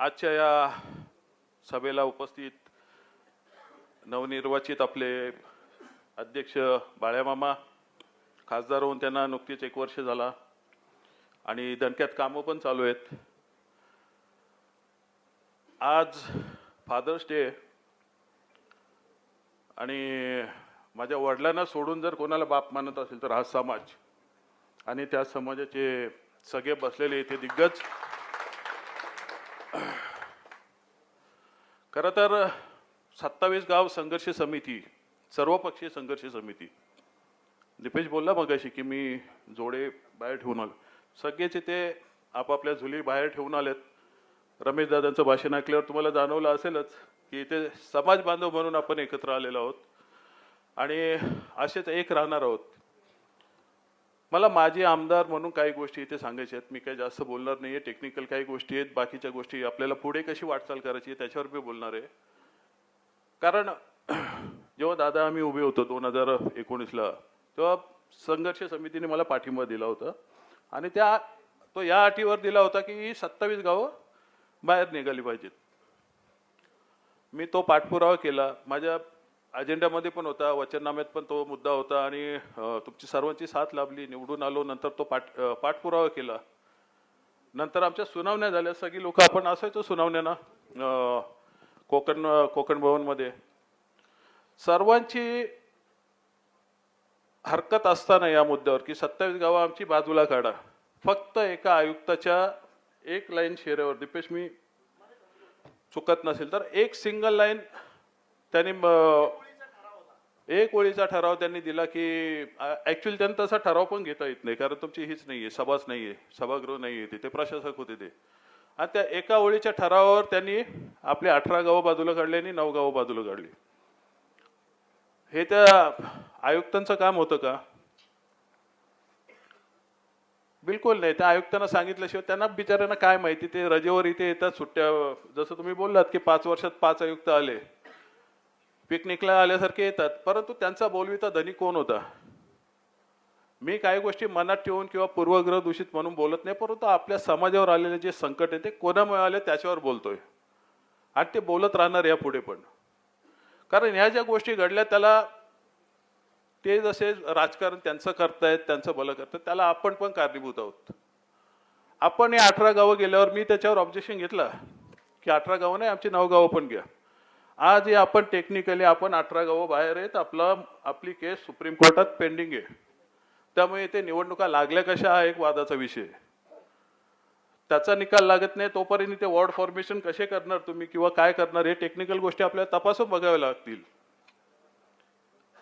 आजच्या या सभेला उपस्थित नवनिर्वाचित आपले अध्यक्ष बाळ्यामामा खासदार होऊन त्यांना नुकतीच एक वर्ष झाला आणि दणक्यात कामं पण चालू आहेत. आज फादर्स डे आणि माझ्या वडिलांना सोडून जर कोणाला बाप मानत असेल तर हा समाज आणि त्या समाजाचे सगळे बसलेले इथे दिग्गज खरं तर सत्तावीस गाव संघर्ष समिती सर्वपक्षीय संघर्ष समिती. दिपेश बोलला मगाशी की मी जोडे बाहेर ठेवून आलो. सगळेच इथे आपापल्या झुली बाहेर ठेवून आलेत. रमेश दादांचं भाषण ऐकल्यावर तुम्हाला जाणवलं असेलच की इथे समाज बांधव म्हणून आपण एकत्र आलेलो आहोत. आणि असेच एक राहणार आहोत. मला माझे आमदार म्हणून काही गोष्टी इथे सांगायच्या आहेत. मी काही जास्त बोलणार नाही आहे टेक्निकल काही गोष्टी आहेत. बाकीच्या गोष्टी आपल्याला पुढे कशी वाटचाल करायची आहे त्याच्यावर मी बोलणार आहे. कारण जेव्हा दादा आम्ही उभे होतो दोन हजार एकोणीसला तेव्हा संघर्ष समितीने मला पाठिंबा दिला होता. आणि त्या तो या अटीवर दिला होता की ही सत्तावीस गावं बाहेर निघाली पाहिजेत. मी तो पाठपुरावा केला. माझ्या अजेंड्यामध्ये पण होता वचननाम्यात पण तो मुद्दा होता आणि तुमची सर्वांची साथ लाभली निवडून आलो नंतर तो पाठ पाठपुरावा केला. नंतर आमच्या सुनावण्या झाल्या. सगळी लोक आपण असायचो सुनावण्यांना अं, कोकण कोकण भवनमध्ये. सर्वांची हरकत असताना या मुद्द्यावर की सत्तावीस गावं आमची बाजूला काढा. फक्त एका आयुक्ताच्या एक लाईन शेऱ्यावर दीपेश मी चुकत नसेल तर एक सिंगल लाईन त्यांनी एक ओळीचा ठराव त्यांनी दिला की ऍक्च्युअली त्यांना तसा ठराव पण घेता येत नाही कारण तुमची हीच नाहीये सभाच नाहीये सभागृह नाहीये तिथे प्रशासक होते ते. आणि त्या एका ओळीच्या ठरावावर त्यांनी आपली अठरा गावं बाजूला काढली आणि नऊ गावं बाजूला काढली. हे त्या आयुक्तांचं काम होतं का? बिलकुल नाही. त्या आयुक्तांना सांगितल्याशिवाय त्यांना बिचाऱ्यांना काय माहिती? ते रजेवर इथे येतात सुट्ट्या जसं तुम्ही बोललात की पाच वर्षात पाच आयुक्त आले. पिकनिकला आल्यासारखे येतात परंतु त्यांचा बोलविता धनी कोण होता? मी काही गोष्टी मनात ठेवून किंवा पूर्वग्रह दूषित म्हणून बोलत नाही परंतु आपल्या समाजावर आलेले जे संकट आहे ते कोणामुळे आले त्याच्यावर बोलतोय. आणि ते बोलत राहणार या पुढे पण. कारण ह्या ज्या गोष्टी घडल्या त्याला ते जसे राजकारण त्यांचं करतायत त्यांचं भलं करतायत त्याला आपण पण कारणीभूत आहोत. आपण या अठरा गावं गेल्यावर मी त्याच्यावर ऑब्जेक्शन घेतला की अठरा गावं नाही आमची नऊ गावं पण घ्या. आज हे आपण टेक्निकली आपण अठरा गावं बाहेर आहेत. आपला आपली केस सुप्रीम कोर्टात पेंडिंग आहे. त्यामुळे ते निवडणुका लागल्या कशा हा एक वादाचा विषय त्याचा निकाल लागत नाही तोपर्यंत ते वॉर्ड फॉर्मेशन कसे करणार तुम्ही किंवा काय करणार हे टेक्निकल गोष्टी आपल्याला तपासून बघाव्या लागतील.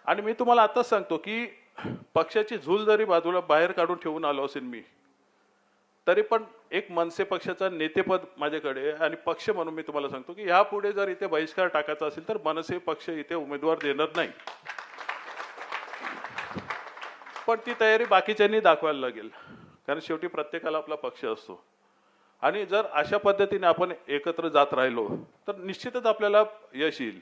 आणि मी तुम्हाला आताच सांगतो की पक्षाची झूल जरी बाजूला बाहेर काढून ठेवून आलो असेल मी तरी पण एक मनसे पक्षाचा नेतेपद माझ्याकडे आहे आणि पक्ष म्हणून मी तुम्हाला सांगतो की यापुढे जर इथे बहिष्कार टाकायचा असेल तर मनसे पक्ष इथे उमेदवार देणार नाही. पण ती तयारी बाकीच्यांनी दाखवायला लागेल. कारण शेवटी प्रत्येकाला आपला पक्ष असतो. आणि जर अशा पद्धतीने आपण एकत्र जात राहिलो तर निश्चितच आपल्याला यश येईल.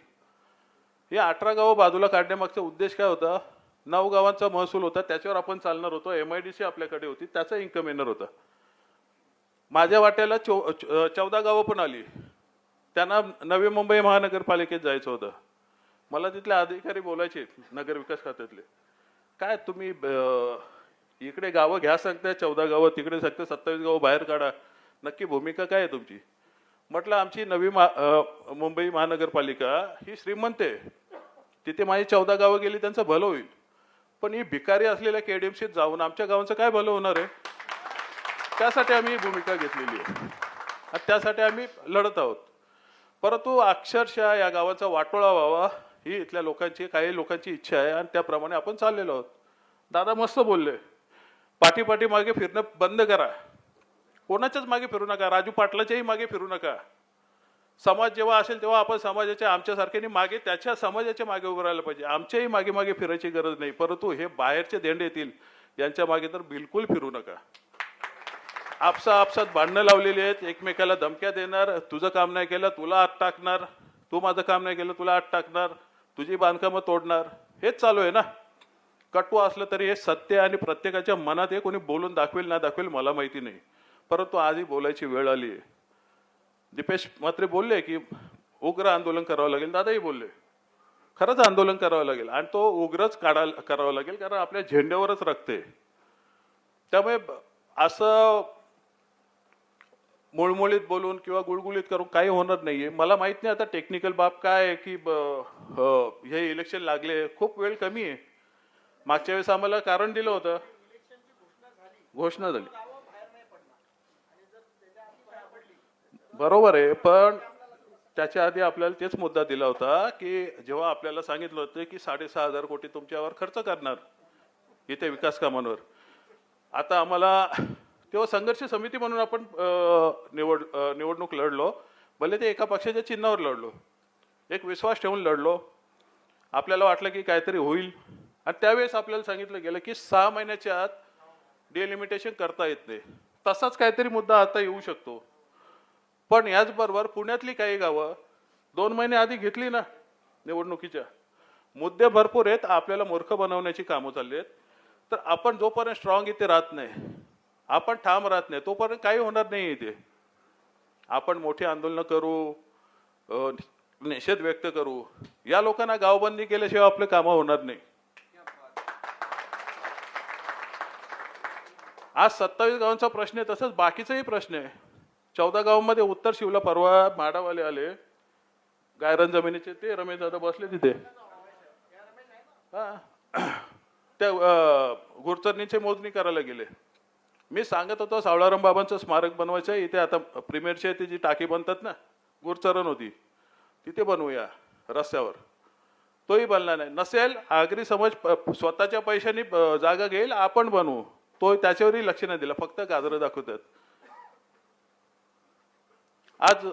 हे अठरा गावं बाजूला काढण्यामागचा उद्देश काय होता? नऊ गावांचा महसूल होता त्याच्यावर आपण चालणार होतो. एम आय डी सी आपल्याकडे होती त्याचा इन्कम येणार होता. माझ्या वाट्याला चौ चौदा गावं पण आली. त्यांना नवी मुंबई महानगरपालिकेत जायचं होतं. मला तिथले अधिकारी बोलायचे नगर विकास खात्यातले. काय तुम्ही इकडे गावं घ्या सांगताय चौदा गावं तिकडे सांगताय सत्तावीस गावं बाहेर काढा. नक्की भूमिका काय आहे तुमची? म्हटलं आमची नवी मा मुंबई महानगरपालिका ही श्रीमंत आहे. तिथे माझी चौदा गावं गेली त्यांचं भलं होईल. पण ही भिकारी असलेल्या केडीएमसीत जाऊन आमच्या गावांचं काय भलं होणार आहे? त्यासाठी आम्ही भूमिका घेतलेली आहे. त्यासाठी आम्ही लढत आहोत. परंतु अक्षरशः या गावाचा वाटोळा व्हावा ही इथल्या लोकांची काही लोकांची इच्छा आहे आणि त्याप्रमाणे आपण चाललेलो आहोत. दादा मस्त बोलले. पाठीपाठी मागे फिरणं बंद करा. कोणाच्याच मागे फिरू नका. राजू पाटलाच्याही मागे फिरू नका. समाज जेव्हा असेल तेव्हा आपण समाजाच्या आमच्यासारख्याने मागे त्याच्या समाजाच्या मागे उभं राहिलं पाहिजे. आमच्याही मागे मागे फिरायची गरज नाही. परंतु हे बाहेरचे देंडे येतील. यांच्या मागे तर बिलकुल फिरू नका. आपसा आपसात भांडणं लावलेली आहेत. एकमेकाला धमक्या देणार. तुझं काम नाही केलं तुला आत टाकणार. तू माझं काम नाही केलं तुला आत टाकणार. तुझी बांधकामं तोडणार. हेच चालू आहे ना? कटू असलं तरी हे सत्य आणि प्रत्येकाच्या मनात हे कोणी बोलून दाखवेल ना दाखवेल मला माहिती नाही. परंतु आजही बोलायची वेळ आली आहे. दीपेश म्हात्रे बोलले की उग्र आंदोलन करावं लागेल. दादाही बोलले खरंच आंदोलन करावं लागेल. आणि तो उग्रच काढा करावं लागेल कारण आपल्या झेंड्यावरच रक्त आहे. त्यामुळे असं मुळमुळीत बोलून किंवा गुळगुळीत करून काही होणार नाहीये. मला माहीत नाही आता टेक्निकल बाब काय आहे की हे इलेक्शन लागले खूप वेळ कमी आहे. मागच्या वेळेस आम्हाला कारण दिलं होतं. घोषणा झाली. बरोबर आहे पण त्याच्या आधी आपल्याला तेच मुद्दा दिला होता की जेव्हा आपल्याला सांगितलं होतं की साडेसहा हजार कोटी तुमच्यावर खर्च करणार इथे विकास कामांवर. आता आम्हाला तेव्हा संघर्ष समिती म्हणून आपण निवड निवडणूक लढलो भले ते एका पक्षाच्या चिन्हावर लढलो एक विश्वास ठेवून लढलो आपल्याला वाटलं की काहीतरी होईल. आणि त्यावेळेस आपल्याला सांगितलं गेलं की सहा महिन्याच्या आत डिलिमिटेशन करता येत नाही. तसाच काहीतरी मुद्दा आता येऊ शकतो. पण याचबरोबर पुण्यातली काही गावं दोन महिने आधी घेतली ना निवडणुकीच्या. मुद्दे भरपूर आहेत आपल्याला मूर्ख बनवण्याची कामं चालली आहेत. तर आपण जोपर्यंत स्ट्रॉंग इथे राहत नाही आपण ठाम राहत नाही तोपर्यंत काही होणार नाही इथे. आपण मोठी आंदोलनं करू निषेध व्यक्त करू. या लोकांना गावबंदी केल्याशिवाय आपले कामं होणार नाही. आज सत्तावीस गावांचा प्रश्न आहे तसंच बाकीचाही प्रश्न आहे. चौदा गावांमध्ये उत्तर शिवला परवा माडावाले आले. गायरन जमिनीचे ते रमेश दादा बसले तिथे. हा. त्या घुरचरणीचे मोजणी करायला गेले. मी सांगत होतो सावळाराम बाबांचं स्मारक बनवायचं आहे. इथे आता प्रीमियरची ती जी टाकी बनतात ना गुरचरण होती. तिथे बनवूया रस्त्यावर. तोही बनला नाही. नसेल आगरी समाज स्वतःच्या पैशाने जागा घेईल आपण बनवू. तो त्याच्यावरही लक्ष नाही दिलं. फक्त गाजरं दाखवतात. आज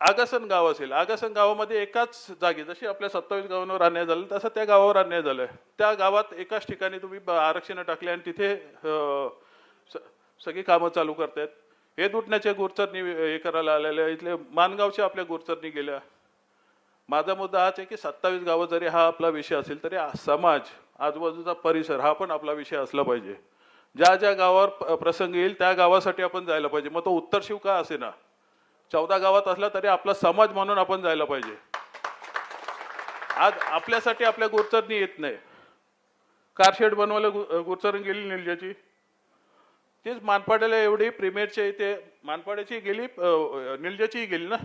आगासन गाव असेल. आगासन गावामध्ये एकाच जागी जशी आपल्या सत्तावीस गावांवर अन्याय झाला तसं त्या गावावर अन्याय झालाय त्या गावात एकाच ठिकाणी तुम्ही आरक्षण टाकले आणि तिथे अं, सगळी कामं चालू करतायत. हे दुटण्याच्या गुरचरणी हे करायला आलेल्या इथले मानगावच्या आपल्या गुरचरणी गेल्या. माझा मुद्दा हाच आहे की सत्तावीस गावं जरी हा आपला विषय असेल तरी समाज आजूबाजूचा परिसर हा पण आपला विषय असला पाहिजे. ज्या ज्या गावावर प्रसंग येईल त्या गावासाठी आपण जायला पाहिजे. मग तो उत्तर शिव का असे ना चौदा गावात असला तरी आपला समाज म्हणून आपण जायला पाहिजे. आज आपल्यासाठी आपल्या गुरचरणी येत नाही. कारशेड बनवायला गुरचरण गेली निलजाची तीच मानपाड्याला एवढी प्रीमियरचे ते मानपाड्याची गेली अ, निलजाचीही गेली ना?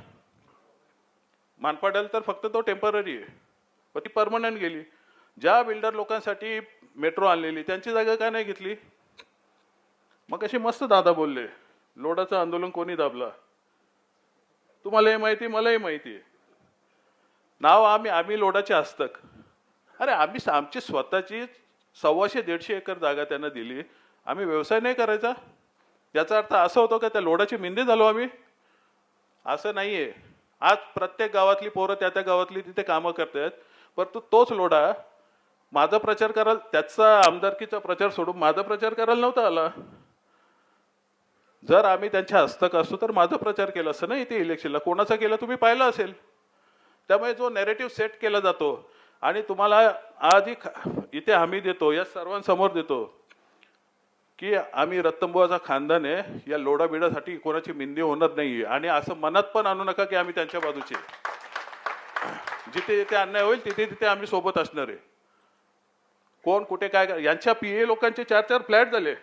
मानपाड्याला तर फक्त तो टेंपररी आहे. पण ती परमनंट गेली. ज्या बिल्डर लोकांसाठी मेट्रो आणलेली त्यांची जागा का नाही घेतली? मग अशी मस्त दादा बोलले लोडाचं आंदोलन कोणी दाबला? तुम्हालाही माहिती मलाही माहिती आहे. नाव आम्ही आम्ही लोडाचे असतक अरे आम्ही आमची स्वतःची सव्वाशे दीडशे एकर जागा त्यांना दिली. आम्ही व्यवसाय नाही करायचा. याचा अर्थ असं होतो का त्या लोडाची मिंदी झालो आम्ही. असं नाही आहे आज प्रत्येक गावातली पोरं त्या त्या गावातली तिथे कामं करतायत. परंतु तोच लोढा माझा प्रचार कराल त्याचा आमदारकीचा प्रचार सोडून माझा प्रचार करायला नव्हता आला. जर आम्ही त्यांच्या हस्तक असतो तर माझा प्रचार केला असतं ना इथे इलेक्शनला कोणाचा केला तुम्ही पाहिलं असेल. त्यामुळे जो नेरेटिव्ह सेट केला जातो आणि तुम्हाला आधी इथे हमी देतो या सर्वांसमोर देतो. की आम्ही रत्तंबुवाचा खानदान आहे या लोडाबिडासाठी कोणाची मिंदी होणार नाही. आणि असं मनात पण आणू नका की आम्ही त्यांच्या बाजूचे जिथे जिथे अन्याय होईल तिथे तिथे आम्ही सोबत असणार आहे. कोण कुठे काय यांच्या पीए लोकांचे चार चार फ्लॅट झाले.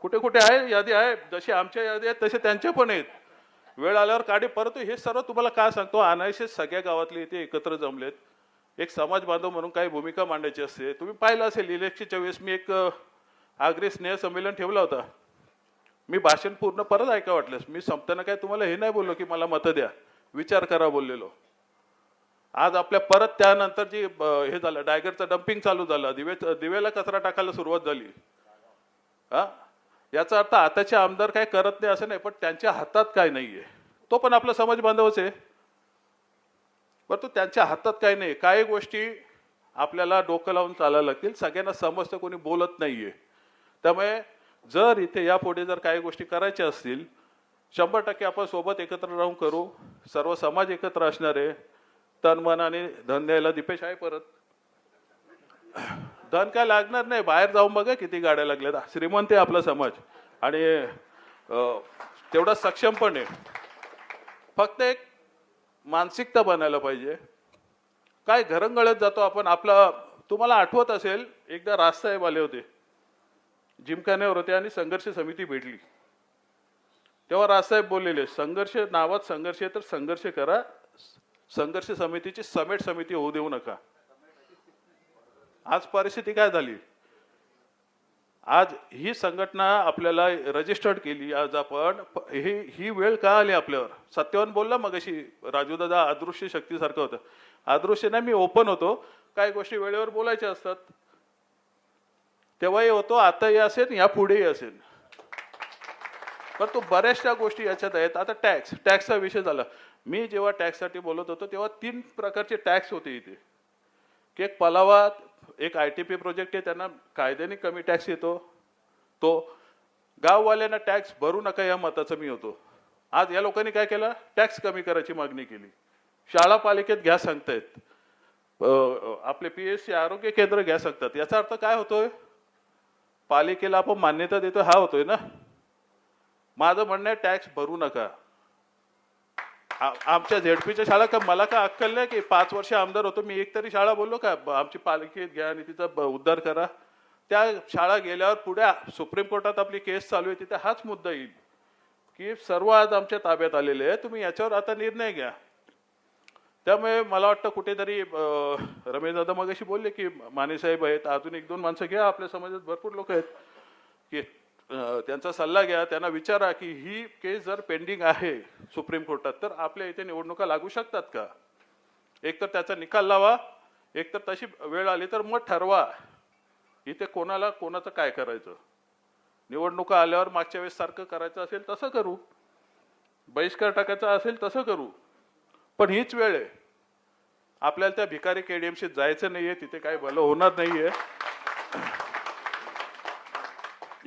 कुठे कुठे आहे? यादी आहे. जशी आमच्या यादी आहेत तसे त्यांच्या पण आहेत. वेळ आल्यावर काढे. परंतु हे सर्व तुम्हाला काय सांगतो? अनायसे सगळ्या गावातले इथे एकत्र जमलेत. एक समाज बांधव म्हणून काही भूमिका मांडायची असते. तुम्ही पाहिलं असेल इलेक्शनच्या वेळेस मी एक आग्रे स्नेह संमेलन ठेवला होता. मी भाषण पूर्ण परत ऐका वाटल्यास मी संपताना काय तुम्हाला हे नाही बोललो की मला मतं द्या. विचार करा बोललेलो. आज आपल्या परत त्यानंतर जी हे झालं डायगरचं डम्पिंग चालू झालं. दिवे दिवेला कचरा टाकायला सुरुवात झाली. हा? याचा अर्थ आताचे आमदार काय करत नाही असं नाही पण त्यांच्या हातात काय आहे तो पण आपला समाज बांधवच आहे. परंतु त्यांच्या हातात काही नाही. काही गोष्टी आपल्याला डोकं लावून चालायला लागतील सगळ्यांना समजतं कोणी बोलत नाहीये. त्यामुळे जर इथे यापुढे जर काही गोष्टी करायच्या असतील शंभर टक्के आपण सोबत एकत्र राहून करू. सर्व समाज एकत्र असणार आहे. तन मन आणि धन द्यायला दिपेश आहे परत. धन काय लागणार नाही. बाहेर जाऊन बघा किती गाड्या लागल्यात. श्रीमंत आहे आपला समाज. आणि अं, तेवढा सक्षमपणे फक्त एक मानसिकता बनायला पाहिजे. काय घरंगळत जातो आपण आपला तुम्हाला आठवत असेल एकदा राजसाहेब आले होते. जिमखान्यावर होते आणि संघर्ष समिती भेटली. तेव्हा राजसाहेब बोललेले संघर्ष नावात संघर्ष तर संघर्ष करा. संघर्ष समितीची समेट समिती होऊ देऊ नका. आज परिस्थिती काय झाली? आज ही संघटना आपल्याला रजिस्टर्ड केली. आज आपण ही ही वेळ का आली आपल्यावर? सत्यवान बोलला मग अशी राजूदादा अदृश्य शक्तीसारखं होतं. अदृश्य नाही मी ओपन होतो. काही गोष्टी वेळेवर बोलायच्या असतात. तेव्हाही होतो आताही असेल या पुढेही असेल. पण तो बऱ्याचशा गोष्टी याच्यात आहेत. आता टॅक्स टॅक्सचा विषय झाला. मी जेव्हा टॅक्ससाठी बोलत होतो तेव्हा तीन प्रकारचे टॅक्स होते इथे. की एक पलावा एक आय टी पी प्रोजेक्ट आहे त्यांना कायद्याने कमी टॅक्स येतो. तो गाववाल्यांना टॅक्स भरू नका या मताचं मी होतो. आज या लोकांनी काय केलं? टॅक्स कमी करायची मागणी केली. शाळा पालिकेत घ्या सांगतायत. आपले पी एस सी आरोग्य केंद्र घ्या सांगतात. याचा अर्थ काय होतोय? पालिकेला आपण मान्यता देतो हा होतोय ना? माझं म्हणणं आहे टॅक्स भरू नका. आ- आमच्या झेडपीच्या शाळा का मला का अक्कल नाही की पाच वर्ष आमदार होतो. मी एक तरी शाळा बोललो का ब- आमची पालिकेत घ्या आणि तिचा ब- उद्धार करा. त्या शाळा गेल्यावर पुढे सुप्रीम कोर्टात आपली केस चालू आहे तिथे हाच मुद्दा येईल की सर्व आज आमच्या ताब्यात आलेले आहे तुम्ही याच्यावर आता निर्णय घ्या. त्यामुळे मला वाटतं कुठेतरी अं, रमेश दादा बोलले की मानेसाहेब आहेत अजून एक दोन माणसं घ्या. आपल्या समाजात भरपूर लोक आहेत की त्यांचा सल्ला घ्या त्यांना विचारा की ही केस जर पेंडिंग आहे सुप्रीम कोर्टात तर आपल्या इथे निवडणुका लागू शकतात का? एक तर त्याचा निकाल लावा एक तर तशी वेळ आली तर मग ठरवा. इथे कोणाला कोणाचं काय करायचं? निवडणुका आल्यावर मागच्या वेळेस सारखं करायचं असेल तसं करू. बहिष्कार टाकायचा असेल तसं करू. पण हीच वेळ आहे. आपल्याला त्या भिकारी केडीएमशीत जायचं नाहीये तिथे काही भलं होणार नाहीये.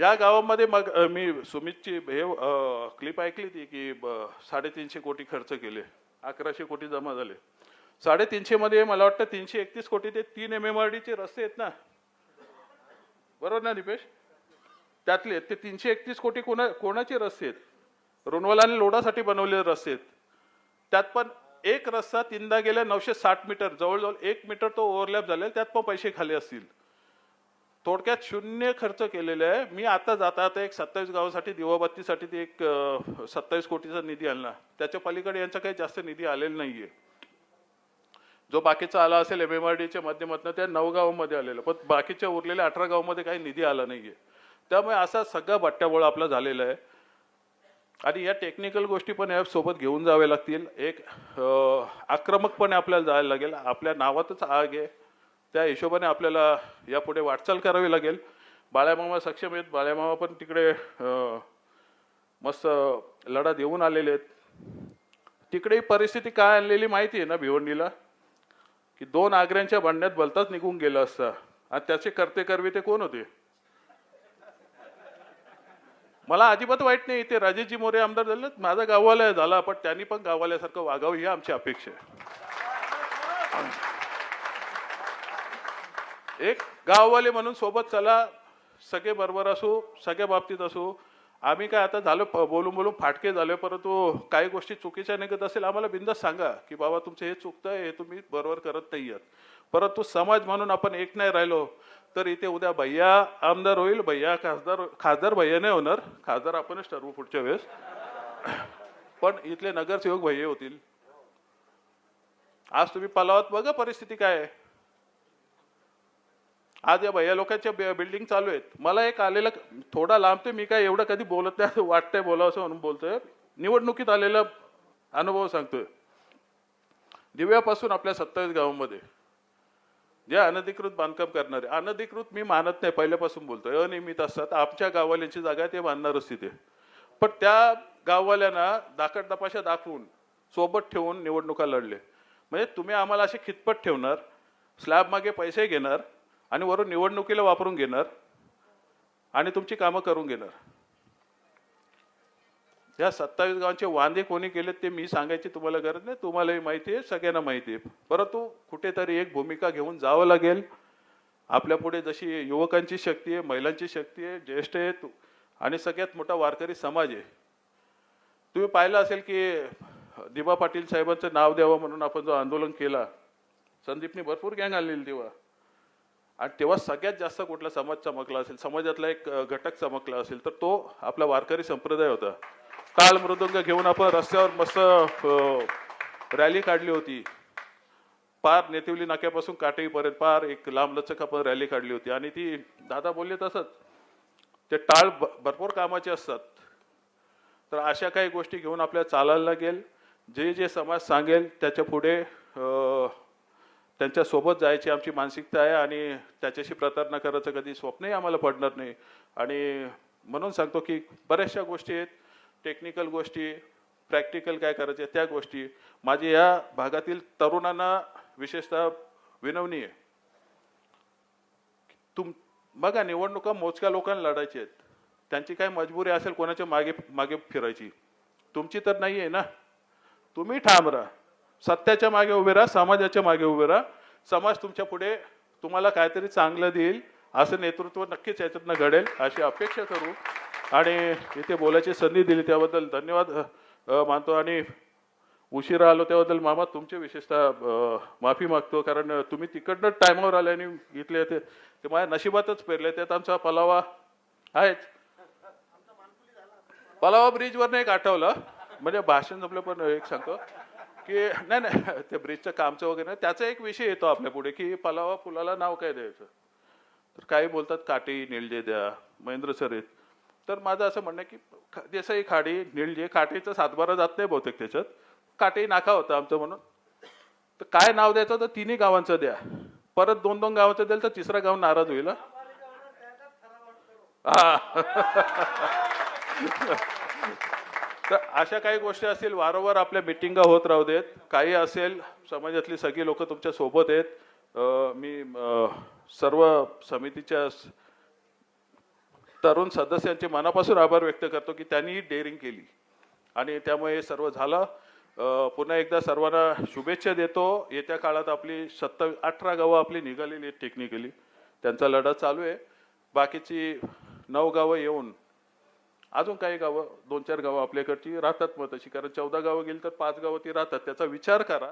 या गावामध्ये मग मी सुमितची हे क्लिप ऐकली ती की ब- साडेतीनशे कोटी खर्च केले. अकराशे कोटी जमा झाले. साडेतीनशे मध्ये मला वाटतं तीनशे एकतीस कोटी ते तीन एम एम आर डीचे रस्ते आहेत ना? बरोबर ना दीपेश? त्यातले ते तीनशे एकतीस कोटी कोणा कोणाचे रस्ते आहेत? रोनवाला आणि लोडासाठी बनवलेले रस्ते आहेत. त्यात पण एक रस्ता तीनदा गेल्या नऊशे साठ मीटर. जवळजवळ एक मीटर तो ओव्हरलॅप झालेला त्यात पण पैसे खाली असतील. थोडक्यात शून्य खर्च केलेला आहे. मी आता जाता आता एक सत्तावीस गावासाठी दिवाबत्तीसाठी ते एक सत्तावीस कोटीचा निधी आणला. त्याच्या पलीकडे यांचा काही जास्त निधी आलेला नाहीये. जो बाकीचा आला असेल एम एम आर डीच्या माध्यमातून त्या नऊ गावामध्ये आलेलं. पण बाकीच्या उरलेल्या अठरा गावामध्ये काही निधी आला नाहीये. त्यामुळे असा सगळा बट्ट्याबोळ आपला झालेला आहे. आणि या टेक्निकल गोष्टी पण या सोबत घेऊन जाव्या लागतील. एक आक्रमकपणे आपल्याला जायला लागेल. आपल्या नावातच आग आहे. त्या हिशोबाने आपल्याला यापुढे वाटचाल करावी लागेल. बाळ्यामामा सक्षम आहेत. बाळ्यामामा पण तिकडे अं, मस्त लढा देऊन आलेले आहेत. तिकडे परिस्थिती काय आणलेली माहिती आहे ना भिवंडीला? की दोन आग्र्यांच्या भांड्यात भलताच निघून गेलं असता. आणि त्याचे करते करवे ते कोण होते? मला अजिबात वाईट नाही. ते राजेशजी मोरे आमदार झाले. माझा गाववाला झाला पण त्यांनी पण गाववाल्यासारखं वागावं ही आमची अपेक्षा आहे. एक गाववाले म्हणून सोबत चला सगळे बरोबर असू सगळ्या बाबतीत असू. आम्ही काय आता झालो बोलून बोलून फाटके झालो परंतु काही गोष्टी चुकीच्या निघत असेल आम्हाला बिंदास सांगा की बाबा तुमचं हे चुकतंय हे तुम्ही बरोबर करत नाही आहात परंतु समाज म्हणून आपण एक नाही राहिलो तर इथे उद्या भैया आमदार होईल भैया खासदार खासदार भैया नाही होणार खासदार आपणच ठरवू पुढच्या वेळेस. पण इथले नगरसेवक भैये होतील. आज तुम्ही पलावात बघा परिस्थिती काय आहे. आज या भैया लोकांच्या बिल्डिंग चालू आहेत. मला एक आलेला थोडा लांब मी काय एवढं कधी बोलत नाही वाटतंय बोलावं असं म्हणून बोलतोय. निवडणुकीत आलेला अनुभव सांगतोय. दिव्यापासून आपल्या सत्तावीस गावांमध्ये. जे अनधिकृत बांधकाम करणारे अनधिकृत मी मानत नाही पहिल्यापासून बोलतोय. अनियमित असतात. आमच्या गाववाल्यांची जागा ते बांधणारच तिथे पण त्या गाववाल्यांना दाखट दपाशा दाखवून सोबत ठेवून निवडणुका लढले. म्हणजे तुम्ही आम्हाला असे खितपत ठेवणार स्लॅब मागे पैसे घेणार आणि वरून निवडणुकीला वापरून घेणार आणि तुमची कामं करून घेणार. या सत्तावीस गावांचे वांदे कोणी केलेत ते मी सांगायची तुम्हाला गरज नाही तुम्हालाही माहिती आहे सगळ्यांना माहिती आहे. परंतु कुठेतरी एक भूमिका घेऊन जावं लागेल. आपल्या पुढे जशी युवकांची शक्ती आहे महिलांची शक्ती आहे ज्येष्ठ आहेत आणि सगळ्यात मोठा वारकरी समाज आहे. तुम्ही पाहिलं असेल की दिबा पाटील साहेबांचं नाव द्यावं म्हणून आपण जो आंदोलन केला संदीपने भरपूर गँग आणलेली तेव्हा. आणि तेव्हा सगळ्यात जास्त कुठला समाज चमकला असेल समाजातला एक घटक चमकला असेल तर तो आपला वारकरी संप्रदाय होता. काल मृदंग घेऊन आपण रस्त्यावर मस्त रॅली काढली होती. पार नेतिवली नाक्यापासून काटेपर्यंत पार एक लांबलचक आपण रॅली काढली होती. आणि ती दादा बोलले तसंच ते टाळ भरपूर कामाचे असतात. तर अशा काही गोष्टी घेऊन आपल्याला चालायला लागेल. जे जे समाज सांगेल त्याच्या पुढे त्यांच्यासोबत त्यांच्यासोबत जायची आमची मानसिकता आहे आणि त्याच्याशी प्रतारणा करायचं कधी स्वप्नही आम्हाला पडणार नाही. आणि म्हणून सांगतो की बऱ्याचशा गोष्टी आहेत टेक्निकल गोष्टी प्रॅक्टिकल काय करायचे त्या गोष्टी. माझी या भागातील तरुणांना विशेषतः विनवणी आहे. तुम बघा निवडणुका मोजक्या लोकांना लढायची आहेत. त्यांची काय मजबुरी असेल कोणाच्या मागे मागे फिरायची. तुमची तर नाही आहे ना. तुम्ही ठाम राहा. सत्याच्या मागे उभे राहा समाजाच्या मागे उभे राहा. समाज तुमच्यापुढे तुम्हाला काहीतरी चांगलं देईल असं नेतृत्व नक्कीच याच्यातनं घडेल अशी अपेक्षा करू. आणि इथे बोलायची संधी दिली त्याबद्दल धन्यवाद. मानतो आणि उशिरा आलो त्याबद्दल मामा तुमचे विशेषतः माफी मागतो कारण तुम्ही तिकडनं टायमावर आले आणि इथले ते ते माझ्या नशिबातच पेरले त्यात आमचा पलावा आहेच पलावा ब्रिजवरनं एक आठवलं. म्हणजे भाषण जमलं पण एक सांगतो. की नाही नाही ते ब्रिजचं कामचं वगैरे नाही, त्याचा एक विषय येतो आपल्या पुढे की पलावा पुलाला नाव काय द्यायचं? तर काही बोलतात काटी निळजे द्या महेंद्र सर आहेत. तर माझं असं म्हणणं आहे की देसाई खाडी निळजे काटेचा सातबारा जात नाही बहुतेक त्याच्यात. काटेही नाका होता आमचं म्हणून. तर काय नाव द्यायचं तर तिन्ही गावांचं द्या. परत दोन दोन गावांचं द्याल तर तिसरं गाव नाराज होईल हं. तर अशा काही गोष्टी असतील वारंवार आपल्या मिटिंगा होत राहू देत. काही असेल समाजातली सगळी लोक तुमच्यासोबत आहेत. मी सर्व समितीच्या तरुण सदस्यांचे मनापासून आभार व्यक्त करतो की त्यांनी डेअरिंग केली. आणि त्यामुळे हे सर्व झालं. पुन्हा एकदा सर्वांना शुभेच्छा देतो. येत्या काळात आपली सत्तावीस अठरा गावं आपली निघालेली आहेत टेक्निकली त्यांचा लढा चालू आहे. बाकीची नऊ गावं येऊन अजून काही गावं दोन चार गावं आपल्याकडची राहतात मग तशी. कारण चौदा गावं गेली तर पाच गावं ती राहतात. त्याचा विचार करा.